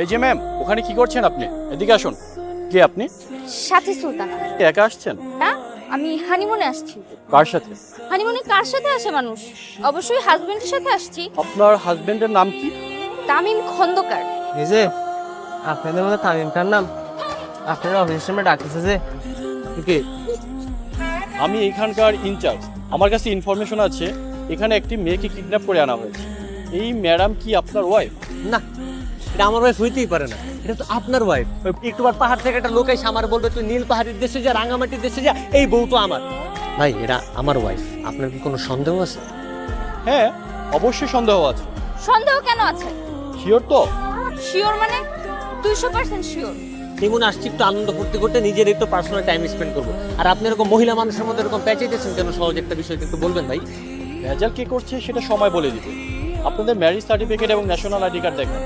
এই যে ম্যাম ওখানে কি করছেন আপনি? এদিকে আসুন। কে আপনি? সাথী সুলতানা। একা আসছেন? না আমি হানিমুনে আসছি। কার সাথে? হানিমুনে কার সাথে আসে মানুষ? অবশ্যই হাজবেন্ডের সাথে আসছি। আপনার হাজবেন্ডের নাম কি? তামিম খন্দকার। এই যে আপনাদের মধ্যে তামিম খান নাম। আপনার অফিসের সামনে ডাকতেছে যে। কি? আমি এখানকার ইনচার্জ আমার কাছে ইনফরমেশন আছে এখানে একটি মেয়েকে কিডন্যাপ করে আনা হয়েছে। এই ম্যাডাম কি আপনার ওয়াইফ না এটা আমার ওয়াইফ হইতেই পারে না। এটা তো আপনার ওয়াইফ একটুবার পাহাড় থেকে একটা লোক এসে আমার বলবে তুই নীল পাহাড়ের দেশে যা রাঙামাটির দেশে যা এই বউ তো আমার। ভাই এটা আমার ওয়াইফ আপনার কি কোনো সন্দেহ আছে? হ্যাঁ অবশ্যই সন্দেহ আছে। সন্দেহ কেন আছে? শিওর তো। শিওর মানে? দুইশো পার্সেন্ট শিওর তেমন আসছি একটু আনন্দ ফুর্তি করতে নিজের একটু পার্সোনাল টাইম স্পেন্ড করব। আর আপনি এরকম মহিলা মানুষের মধ্যে এরকম প্যাচাইতেছেন কেন? সহজ একটা বিষয় একটু বলবেন ভাই। ভেজাল কে করছে সেটা সময় বলে দিবে আপনাদের ম্যারেজ সার্টিফিকেট এবং ন্যাশনাল আইডি কার্ড দেখেন।